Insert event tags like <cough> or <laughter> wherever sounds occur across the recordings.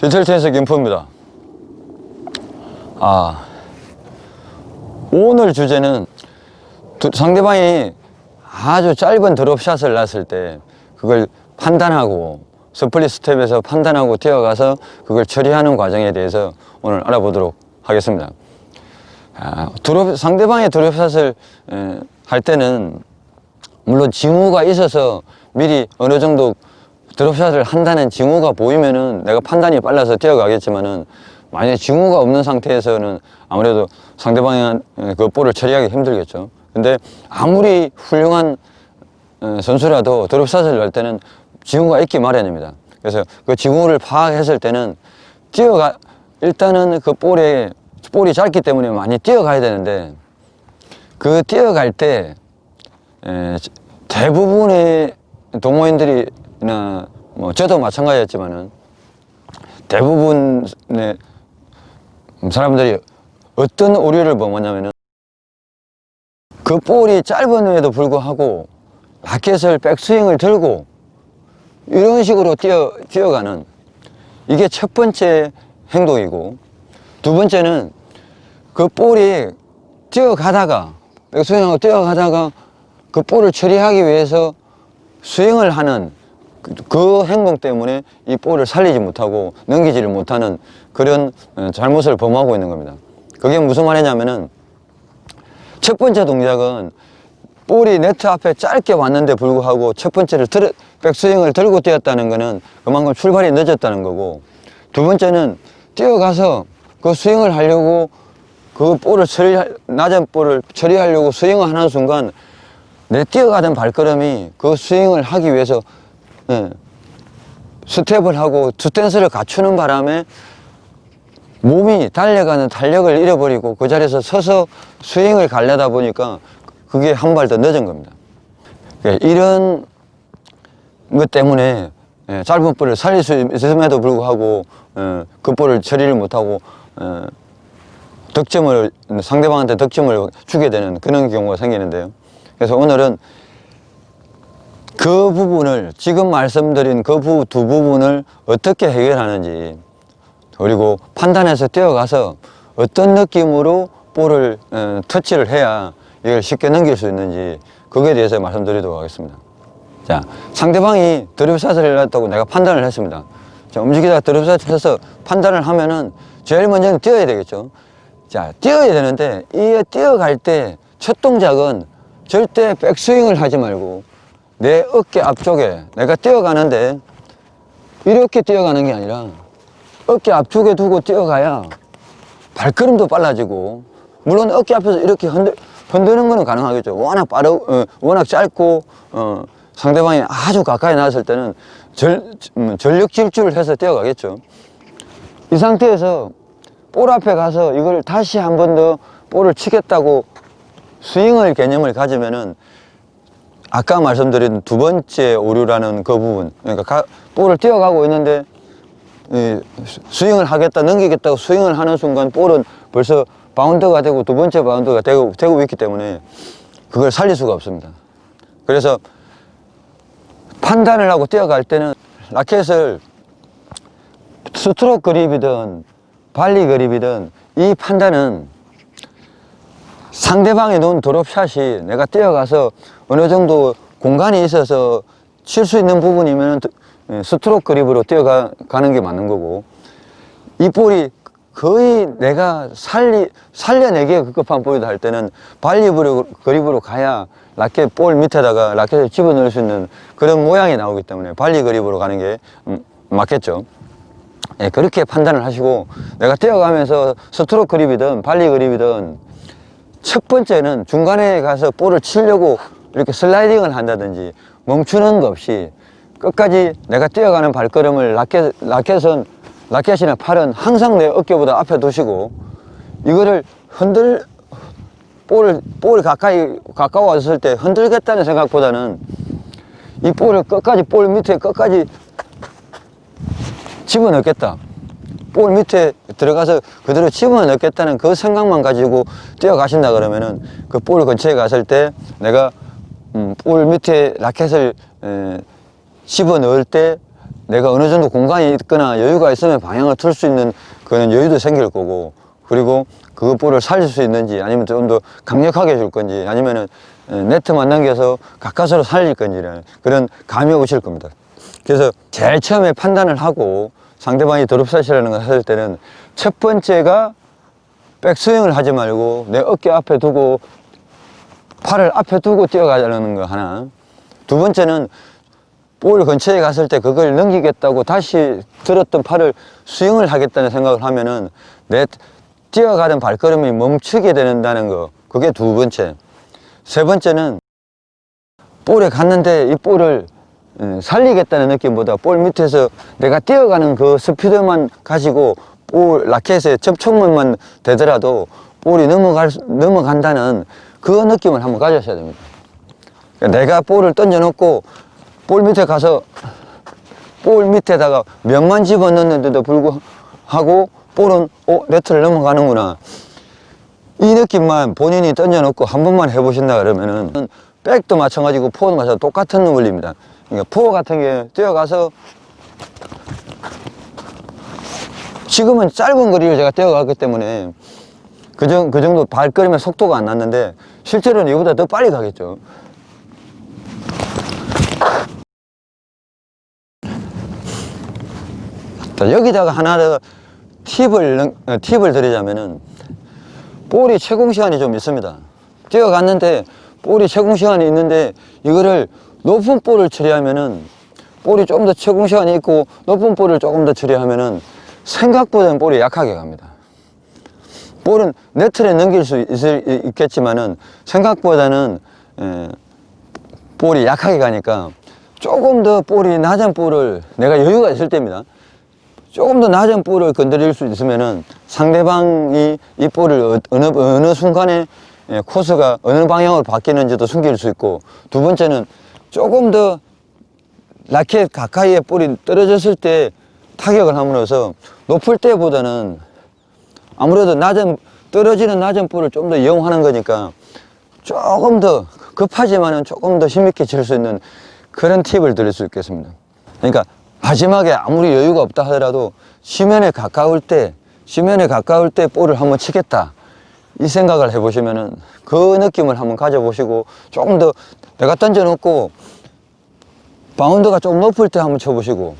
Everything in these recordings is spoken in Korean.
디테일 테니스 김포입니다. 아, 오늘 주제는 두- 상대방이 아주 짧은 드롭샷을 놨을 때 그걸 판단하고 스플릿 스텝에서 판단하고 뛰어가서 그걸 처리하는 과정에 대해서 오늘 알아보도록 하겠습니다. 아, 드롭, 상대방의 드롭샷을 에, 할 때는 물론 징후가 있어서 미리 어느 정도 드롭샷을 한다는 징후가 보이면은 내가 판단이 빨라서 뛰어가겠지만은 만약에 징후가 없는 상태에서는 아무래도 상대방의 그 볼을 처리하기 힘들겠죠. 근데 아무리 훌륭한 어, 선수라도 드롭샷을 넣을 때는 징후가 있기 마련입니다. 그래서 그 징후를 파악했을 때는 뛰어가 일단은 그 볼에 볼이 짧기 때문에 많이 뛰어가야 되는데 그 뛰어갈 때 에, 대부분의 동호인들이나 뭐 저도 마찬가지였지만은 대부분의 사람들이 어떤 오류를 범하냐면은 그 볼이 짧은 에도 불구하고 라켓을 백스윙을 들고 이런 식으로 뛰어, 뛰어가는 이게 첫 번째 행동이고 두 번째는 그 볼이 뛰어가다가 백스윙하고 뛰어가다가 그 볼을 처리하기 위해서 스윙을 하는 그, 그 행동 때문에 이 볼을 살리지 못하고 넘기지를 못하는 그런 어, 잘못을 범하고 있는 겁니다. 그게 무슨 말이냐면은 첫 번째 동작은 볼이 네트 앞에 짧게 왔는데 불구하고 첫 번째를 들, 백스윙을 들고 뛰었다는 거는 그만큼 출발이 늦었다는 거고 두 번째는 뛰어가서 그 스윙을 하려고 그 볼을 처리 낮은 볼을 처리하려고 스윙을 하는 순간 내 뛰어가던 발걸음이 그 스윙을 하기 위해서 예, 스텝을 하고 스탠스를 갖추는 바람에 몸이 달려가는 탄력을 잃어버리고 그 자리에서 서서 스윙을 가려다 보니까 그게 한 발 더 늦은 겁니다. 예, 이런 것 때문에 예, 짧은 볼을 살릴 수 있음에도 불구하고 예, 그 볼을 처리를 못하고 예, 득점을 상대방한테 득점을 주게 되는 그런 경우가 생기는데요. 그래서 오늘은 그 부분을 지금 말씀드린 그 두 부분을 어떻게 해결하는지 그리고 판단해서 뛰어가서 어떤 느낌으로 볼을 어, 터치를 해야 이걸 쉽게 넘길 수 있는지 그거에 대해서 말씀드리도록 하겠습니다. 자, 상대방이 드롭샷을 했다고 내가 판단을 했습니다. 자, 움직이다가 드롭샷을 해서 판단을 하면은 제일 먼저는 뛰어야 되겠죠. 자, 뛰어야 되는데 이 뛰어갈 때 첫 동작은 절대 백스윙을 하지 말고 내 어깨 앞쪽에 내가 뛰어가는데 이렇게 뛰어가는 게 아니라 어깨 앞쪽에 두고 뛰어가야 발걸음도 빨라지고 물론 어깨 앞에서 이렇게 흔들, 흔드는 거는 가능하겠죠. 워낙 빠르, 어, 워낙 짧고 어, 상대방이 아주 가까이 나왔을 때는 절, 음, 전력 질주를 해서 뛰어가겠죠. 이 상태에서 볼 앞에 가서 이걸 다시 한 번 더 볼을 치겠다고 스윙을 개념을 가지면은 아까 말씀드린 두 번째 오류라는 그 부분 그러니까 가- 볼을 뛰어가고 있는데 이 스윙을 하겠다 넘기겠다고 스윙을 하는 순간 볼은 벌써 바운드가 되고 두 번째 바운드가 되고, 되고 있기 때문에 그걸 살릴 수가 없습니다. 그래서 판단을 하고 뛰어갈 때는 라켓을 스트로크 그립이든 발리 그립이든 이 판단은 상대방이 놓은 드롭샷이 내가 뛰어가서 어느 정도 공간이 있어서 칠 수 있는 부분이면 스트로크 그립으로 뛰어가는 게 맞는 거고 이 볼이 거의 내가 살리, 살려내기에 급급한 볼이다 할 때는 발리브로 그립으로 가야 라켓 볼 밑에다가 라켓을 집어넣을 수 있는 그런 모양이 나오기 때문에 발리 그립으로 가는 게 음, 맞겠죠. 예, 그렇게 판단을 하시고 내가 뛰어가면서 스트로크 그립이든 발리 그립이든 첫 번째는 중간에 가서 볼을 치려고 이렇게 슬라이딩을 한다든지 멈추는 거 없이 끝까지 내가 뛰어가는 발걸음을 라켓, 라켓은, 라켓이나 팔은 항상 내 어깨보다 앞에 두시고 이거를 흔들, 볼을, 볼이 가까이, 가까워졌을 때 흔들겠다는 생각보다는 이 볼을 끝까지, 볼 밑에 끝까지 집어넣겠다. 볼 밑에 들어가서 그대로 집어넣겠다는 그 생각만 가지고 뛰어가신다 그러면은 그 볼 근처에 갔을 때 내가 음, 볼 밑에 라켓을 에, 집어 넣을 때 내가 어느 정도 공간이 있거나 여유가 있으면 방향을 틀 수 있는 그런 여유도 생길 거고 그리고 그 볼을 살릴 수 있는지 아니면 좀 더 강력하게 줄 건지 아니면은 에, 네트만 넘겨서 가까스로 살릴 건지라는 그런 감이 오실 겁니다. 그래서 제일 처음에 판단을 하고 상대방이 드롭샷이라는 걸 했을 때는 첫 번째가 백스윙을 하지 말고 내 어깨 앞에 두고 팔을 앞에 두고 뛰어가자는 거 하나. 두 번째는 볼 근처에 갔을 때 그걸 넘기겠다고 다시 들었던 팔을 스윙을 하겠다는 생각을 하면은 내 뛰어가던 발걸음이 멈추게 된다는 거. 그게 두 번째. 세 번째는 볼에 갔는데 이 볼을 음, 살리겠다는 느낌보다 볼 밑에서 내가 뛰어가는 그 스피드만 가지고 볼 라켓에 접촉면만 되더라도 볼이 넘어갈, 수- 넘어간다는 그 느낌을 한번 가져셔야 됩니다. 내가 볼을 던져놓고 볼 밑에 가서 볼 밑에다가 면만 집어넣는데도 불구하고 볼은 어 네트를 넘어가는구나 이 느낌만 본인이 던져놓고 한 번만 해보신다 그러면은 백도 마찬가지고 포도 마찬가지고 똑같은 원리입니다. 그러니까 포 같은 게 뛰어가서 지금은 짧은 거리를 제가 뛰어갔기 때문에 그, 정, 그 정도 발걸음의 속도가 안 났는데 실제로는 이보다 더 빨리 가겠죠. 자, 여기다가 하나 더 팁을, 넣- 어, 팁을 드리자면은 볼이 채공 시간이 좀 있습니다. 뛰어갔는데 볼이 채공 시간이 있는데 이거를 높은 볼을 처리하면은 볼이 좀더 채공 시간이 있고 높은 볼을 조금 더 처리하면은 생각보다는 볼이 약하게 갑니다. 볼은 네트에 넘길 수 있을, 있겠지만은 생각보다는 에, 볼이 약하게 가니까 조금 더 볼이 낮은 볼을 내가 여유가 있을 때입니다. 조금 더 낮은 볼을 건드릴 수 있으면은 상대방이 이 볼을 어- 어느, 어느 순간에 예, 코스가 어느 방향으로 바뀌는지도 숨길 수 있고 두 번째는 조금 더 라켓 가까이에 볼이 떨어졌을 때 타격을 함으로써 높을 때보다는 아무래도 낮은 떨어지는 낮은 볼을 좀 더 이용하는 거니까 조금 더 급하지만은 조금 더 힘있게 칠 수 있는 그런 팁을 드릴 수 있겠습니다. 그러니까 마지막에 아무리 여유가 없다 하더라도 지면에 가까울 때 지면에 가까울 때 볼을 한번 치겠다 이 생각을 해보시면은 그 느낌을 한번 가져보시고 조금 더 내가 던져놓고 바운드가 좀 높을 때 한번 쳐보시고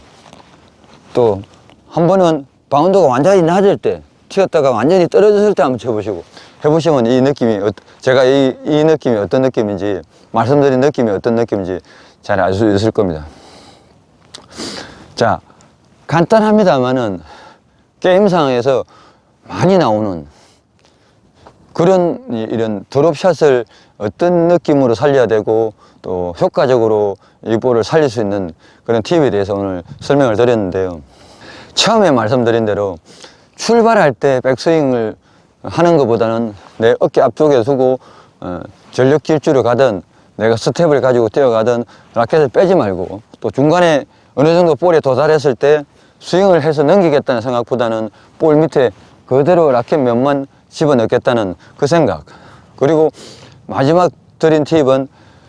또 한 번은 바운드가 완전히 낮을 때 튀었다가 완전히 떨어졌을 때 한번 쳐보시고 해보시면 이 느낌이 어- 제가 이, 이 느낌이 어떤 느낌인지 말씀드린 느낌이 어떤 느낌인지 잘 알 수 있을 겁니다 자 간단합니다만은 게임 상황에서 많이 나오는 그런 이- 이런 드롭샷을 어떤 느낌으로 살려야 되고 또 효과적으로 이 볼을 살릴 수 있는 그런 팁에 대해서 오늘 설명을 드렸는데요. 처음에 말씀드린 대로 출발할 때 백스윙을 하는 것보다는 내 어깨 앞쪽에 두고 어, 전력 질주를 가든 내가 스텝을 가지고 뛰어가든 라켓을 빼지 말고 또 중간에 어느 정도 볼에 도달했을 때 스윙을 해서 넘기겠다는 생각보다는 볼 밑에 그대로 라켓 면만 집어넣겠다는 그 생각. 그리고 마지막 드린 팁은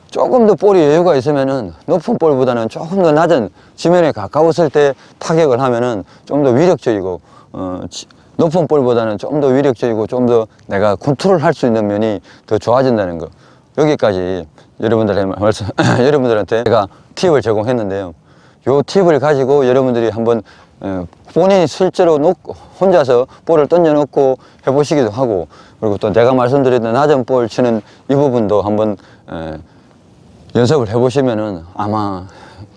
조금 더 볼이 여유가 있으면은 높은 볼보다는 조금 더 낮은 지면에 가까웠을 때 타격을 하면은 좀 더 위력적이고 어, 지- 높은 볼보다는 좀 더 위력적이고 좀 더 내가 컨트롤 할 수 있는 면이 더 좋아진다는 거. 여기까지 여러분들의 말씀 <clears throat> 여러분들한테 제가 팁을 제공했는데요. 요 팁을 가지고 여러분들이 한번 어, 본인이 실제로 놓고 혼자서 볼을 던져 놓고 해보시기도 하고 그리고 또 내가 말씀드렸던 낮은 볼 치는 이 부분도 한번 에, 연습을 해보시면은 아마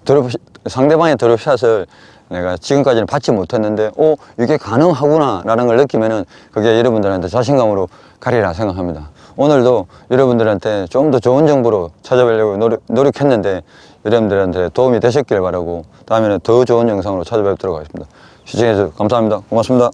드롭 상대방의 드롭샷을 내가 지금까지는 받지 못했는데 오 이게 가능하구나 라는 걸 느끼면은 그게 여러분들한테 자신감으로 가리라 생각합니다. 오늘도 여러분들한테 좀 더 좋은 정보로 찾아뵈려고 노력, 노력했는데 여러분들한테 도움이 되셨길 바라고 다음에는 더 좋은 영상으로 찾아뵙도록 하겠습니다. 시청해주셔서 감사합니다. 고맙습니다